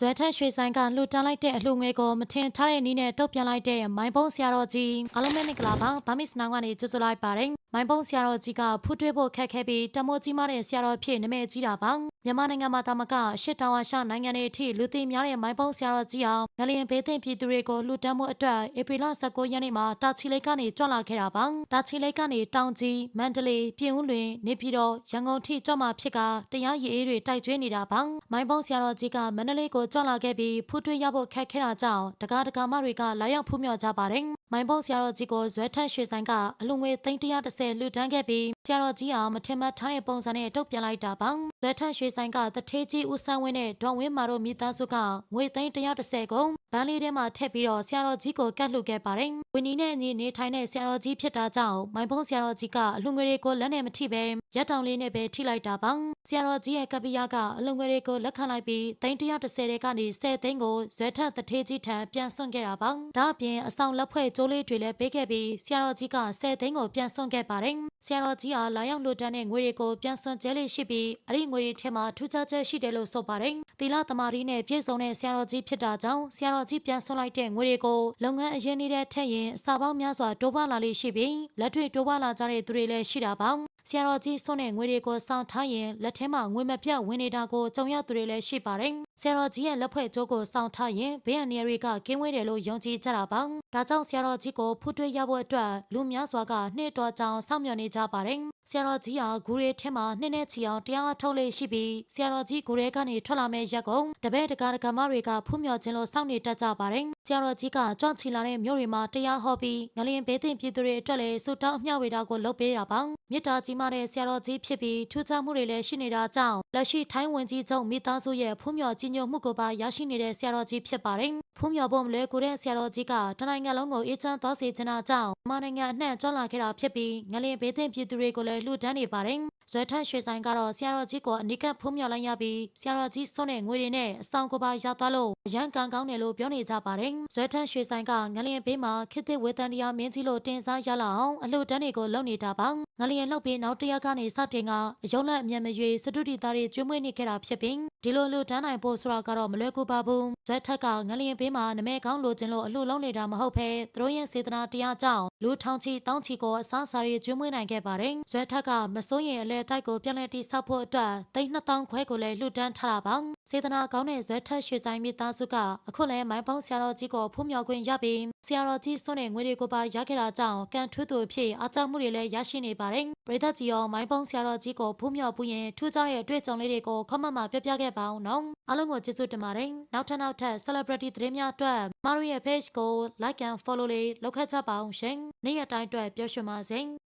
ဇွဲထက်ရွှေဆိုင်ကလှူတန်းလိုက်တဲ့အလှူငွေကိုမထင်ထားတဲ့နည်းနဲ့တုတ်ပြန်လိုက်တဲ့မိုင်းပုံးဆရာတော်ကြီးအားလုံးပဲမင်္ဂလာပါဗာမစ်စနောင်းကနေကြိုဆိုလိုက်ပါတယ်မိုင်းပုံးဆရာတော်ကြီးကဖူးထွေးဖို့ခက်ခဲပြီးတမိုးကြီးမားတဲ့ဆရာတော်ဖြစ်နာမည်ကြီးတာပါ မြန်မာနိုင်ငံမှာတာမကအရှစ်တောင်အာရှနိုင်ငံတွေအထိလူသိများတဲ့မိုင်းပုံးဆရာတော်ကြီးအောင်ငလျင်ဘေးသင့်ပြည်သူတွေကိုလှူဒန်းမှုအတွက်ဧပြီလ19ရက်နေ့မှာတာချီလိတ်ကနေကြွလာခဲ့တာပါတာချီလိတ်ကနေတောင်ကြီးမန္တလေးပြင်ဦးလွင်နေပြည်တော်ရန်ကုန်ထိကြွမှာဖြစ်ကတရားရည်အေးတွေတိုက်ကျွေးနေတာပါမိုင်းပုံးဆရာတော်ကြီးကမန္တလေးကိုကြွလာခဲ့ပြီးဖူးထွေးရဖို့ခက်ခဲတာကြောင့်တကားတကာမတွေကလာရောက်ဖူးမြော်ကြပါတယ်မိုင်းပုံးဆရာတော်ကြီးကိုဇွဲထက်ရွှေဆိုင်ကအလူငွေ330လှူဒန်းခဲ့ပြီးဆရာတော်ကြီးအောင်မထင်မှတ်ထားတဲ့ပုံစံနဲ့တုတ်ပြန်လိုက်တာပါဇွဲထက်ရွှေဆိုင်ကတထေးကြီးဦးဆန်းဝင်းနဲ့ဒေါ်ဝင်းမာတို့မိသားစုကငွေ330ကုန်ဗန်းလေးထဲမှာထည့်ပြီးတော့ဆရာတော်ကြီးကိုကတ်လှူခဲ့ပါတယ်ဝင်းနီနဲ့အညီနေထိုင်တဲ့ဆရာတော်ကြီးဖြစ်တာကြောင့်မိုင်းပုံးဆရာတော်ကြီးကအလူငွေတွေကိုလက်နဲ့မထိပဲရက်တောင်လေးနဲ့ပဲထိလိုက်တာပါဆရာတော်ကြီးရဲ့ကပ္ပိယကအလူငွေတွေကိုလက်ခံလိုက်ပြီး330တဲ့ကနေ10သိန်းကိုဇွဲထက်တထေးကြီးထံပြန်စွန့်ခဲ့တာပါဒါအပြင်အဆောင်လက်ဖွဲ့ကျိုးလေးတွေလည်းပေးခဲ့ပြီးဆရာတော်ကြီးက10သိန်းကိုပြန်စွန့်ခဲ့ပါတယ်ဆရာတော်ကြီးအားလာရောက်လွတ်တန်းတဲ့ငွေတွေကိုပြန်စွန့်ကျဲလေးရှိပြီးအဲ့ဒီငွေတွေထဲမှာထူးခြားချက်ရှိတယ်လို့ဆိုပါတယ်သီလသမารီနဲ့ပြည့်စုံတဲ့ဆရာတော်ကြီးဖြစ်တာကြောင့်ဆရာတော်ကြီးပြန်စွန့်လိုက်တဲ့ငွေတွေကိုလုပ်ငန်းအရင်းနေတဲ့ထက်ရင်အစာပေါင်းများစွာတိုးပွားလာလေးရှိပြီးလက်တွေ့တိုးပွားလာကြတဲ့သူတွေလည်းရှိတာပါ ဆရာတော်ကြီးစွန့်တဲ့ငွေတွေကိုစောင့်ထားရင်လက်ထဲမှာငွေမပြတ်ဝင်နေတာကိုကြုံရသူတွေလည်းရှိပါတယ်။ဆရာတော်ကြီးရဲ့လက်ဖွဲ့ကျိုးကိုစောင့်ထားရင်ဘေးအန္တရာယ်တွေကကင်းဝေးတယ်လို့ယုံကြည်ကြတာပါ။ဒါကြောင့်ဆရာတော်ကြီးကိုဖူးထွေးရဖို့အတွက်လူများစွာကနှစ်တော်ကြောင်စောင့်မျှော်နေကြပါတယ်။ဆရာတော်ကြီးဟာဂူရဲထဲမှာနှစ်နဲ့ချီအောင်တရားထုတ်လေးရှိပြီးဆရာတော်ကြီးဂူရဲကနေထွက်လာမဲ့ရက်ကုန်တပည့်တကာတကာမတွေကဖူးမြော်ခြင်းလို့စောင့်နေတတ်ကြပါတယ်။ ဆရာတော်ကြီးကကြွန့်ချီလာတဲ့မြို့တွေမှာတရားဟောပြီးငလျင်ဘေးသင့်ပြည်သူတွေအတွက်လည်းဆုတောင်းအမျှဝေတာကိုလုပ်ပေးတာပါ။မေတ္တာကြီးမားတဲ့ဆရာတော်ကြီးဖြစ်ပြီးထူးခြားမှုတွေလည်းရှိနေတာကြောင့်လက်ရှိထိုင်းဝင်ကြီးချုပ်မိသားစုရဲ့ဖူးမြော်ကြီးညိုမှုကိုပါရရှိနေတဲ့ဆရာတော်ကြီးဖြစ်ပါတယ်။ဖူးမြော်ဖို့မလွယ်ကူတဲ့ဆရာတော်ကြီးကတနိုင်ငံလုံးကိုအေးချမ်းသွားစေချင်တာကြောင့်မြန်မာနိုင်ငံအနှံ့ကြွလာခဲ့တာဖြစ်ပြီးငလျင်ဘေးသင့်ပြည်သူတွေကိုလည်းလှူဒန်းနေပါတယ်။ဇွဲထက်ရွှေဆိုင်ကတော့ဆရာတော်ကြီးကိုအနိကဖုံးမြော်လိုက်ရပြီးဆရာတော်ကြီးစွန့်တဲ့ငွေတွေနဲ့အဆောင်ကိုပါရသွားလို့အရန်ကန်ကောင်းတယ်လို့ပြောနေကြပါတယ်။ဇွဲထက်ရွှေဆိုင်ကငလျင်ဘေးမှာခေတ်သစ်ဝေတန်တရားမင်းကြီးလို့တင်စားရလောက်အောင်အလှူဒန်းတွေကိုလုပ်နေတာပါ။ငလျင်လှုပ်ပြီးနောက်တစ်ရက်ကနေစတင်ကအယုံလက်အမျက်မရွေစတုတီသားတွေကျွေးမွေးနေခဲ့တာဖြစ်ပြီးဒီလိုလှူဒန်းနိုင်ဖို့ဆိုတာကတော့မလွယ်ကူပါဘူး။ဇွဲထက်ကငလျင်ဘေးမှာနမဲကောင်းလိုချင်လို့အလှူလုံးနေတာမဟုတ်ဘဲသူတို့ရဲ့စေတနာတရားကြောင့်လူထောင်ချီတောင်းချီကိုအစားအစာတွေကျွေးမွေးနိုင်ခဲ့ပါတယ်။ဇွဲထက်ကမစိုးရင်အလဲတိုက်ကိုပြန်လည်တိဆောက်ဖို့အတွက်သိန်း2000ခွဲကိုလည်းလှူဒန်းထားတာပါ။စေတနာကောင်းတဲ့ဇွဲထက်ရွှေဆိုင်မိသားစုကအခုလည်းမိုင်းပေါင်းဆရာတော်ကြီးကိုဖူးမြော်ခွင့်ရပြီးဆရာတော်ကြီးစွန့်တဲ့ငွေတွေကိုပါရခဲ့တာကြောင့်ကန်ထွေးသူဖြစ်အားကျမှုတွေလည်းရရှိနေပါတယ်။ပရိသတ်ကြီးရောမိုင်းပေါင်းဆရာတော်ကြီးကိုဖူးမြော်ပူရင်ထူးခြားတဲ့အတွေ့အကြုံလေးတွေကိုခမမပြပြခဲ့ပါအောင်နော်။အားလုံးကိုကျေးဇူးတင်ပါတယ်။နောက်ထပ်နောက်ထပ် celebrity သတင်းများအတွက်မတို့ရဲ့ page ကို like and follow လေးလုပ်ခဲ့ကြပါအောင်ရှင်။နေ့ရက်တိုင်းအတွက်ပြောရွှင်ပါစေ။